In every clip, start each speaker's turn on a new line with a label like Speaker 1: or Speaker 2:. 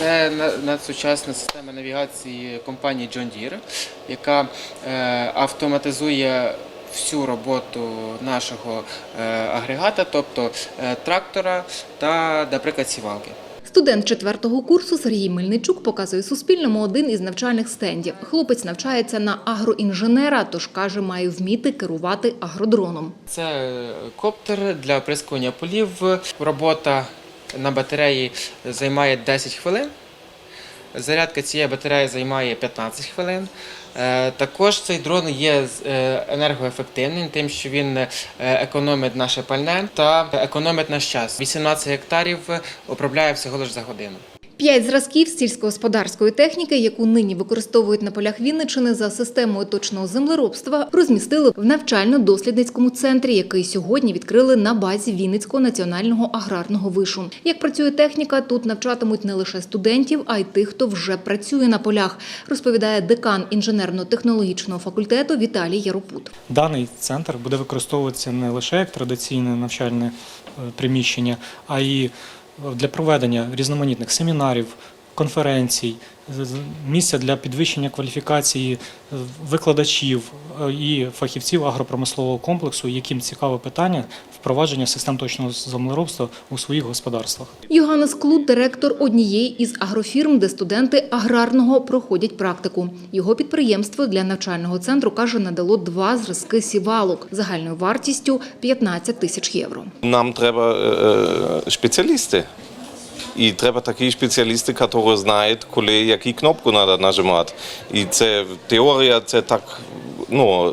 Speaker 1: Це надсучасна система навігації компанії John Deere, яка е, автоматизує всю роботу нашого е, агрегата, тобто е, трактора та, наприклад, сівалки.
Speaker 2: Студент четвертого курсу Сергій Мельничук показує Суспільному один із навчальних стендів. Хлопець навчається на агроінженера, тож каже, має вміти керувати агродроном.
Speaker 1: Це коптер для оприскування полів. Робота на батареї займає 10 хвилин. Зарядка цієї батареї займає 15 хвилин. Е, Також цей дрон є е, енергоефективним, тим, що він е, економить наше пальне та економить наш час. 18 гектарів обробляє всього лише за годину.
Speaker 2: П'ять зразків сільськогосподарської техніки, яку нині використовують на полях Вінничини за системою точного землеробства, розмістили в навчально-дослідницькому центрі, який сьогодні відкрили на базі Вінницького національного аграрного вишу. Як працює техніка, тут навчатимуть не лише студентів, а й тих, хто вже працює на полях, розповідає декан інженерно-технологічного факультету Віталій Яропут.
Speaker 3: Даний центр буде використовуватися не лише як традиційне навчальне е, приміщення, а й для проведення різноманітних семінарів, конференцій, місця для підвищення кваліфікації е, викладачів е, і фахівців агропромислового комплексу, яким цікаве питання впровадження систем точного землеробства у своїх господарствах.
Speaker 2: Йоганнес Клут – директор однієї із агрофірм, де студенти аграрного проходять практику. Його підприємство для навчального центру, каже, надало два зразки сівалок загальною вартістю 15 тисяч євро.
Speaker 4: Нам треба е, е, спеціалісти. І треба такі спеціалісти, які знають, коли які кнопку треба нажимати. І це теорія, це так ну,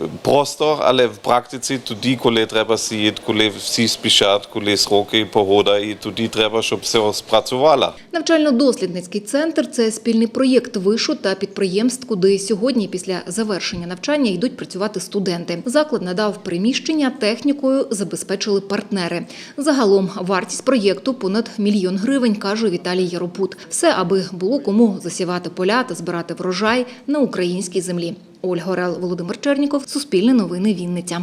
Speaker 4: е, просто, але в практиці тоді, коли треба сіяти, коли всі спішать, коли сроки, погода, і тоді треба, щоб все спрацювало.
Speaker 2: Навчально-дослідницький центр – це спільний проєкт вишу та підприємств, куди сьогодні після завершення навчання йдуть працювати студенти. Заклад надав приміщення, технікою забезпечили партнери. Загалом вартість проєкту понад мільйон гривень, каже Віталій Яропут. Все, аби було кому засівати поля та збирати врожай на українській землі. Ольга Орел, Володимир Черніков, Суспільне новини Вінниця.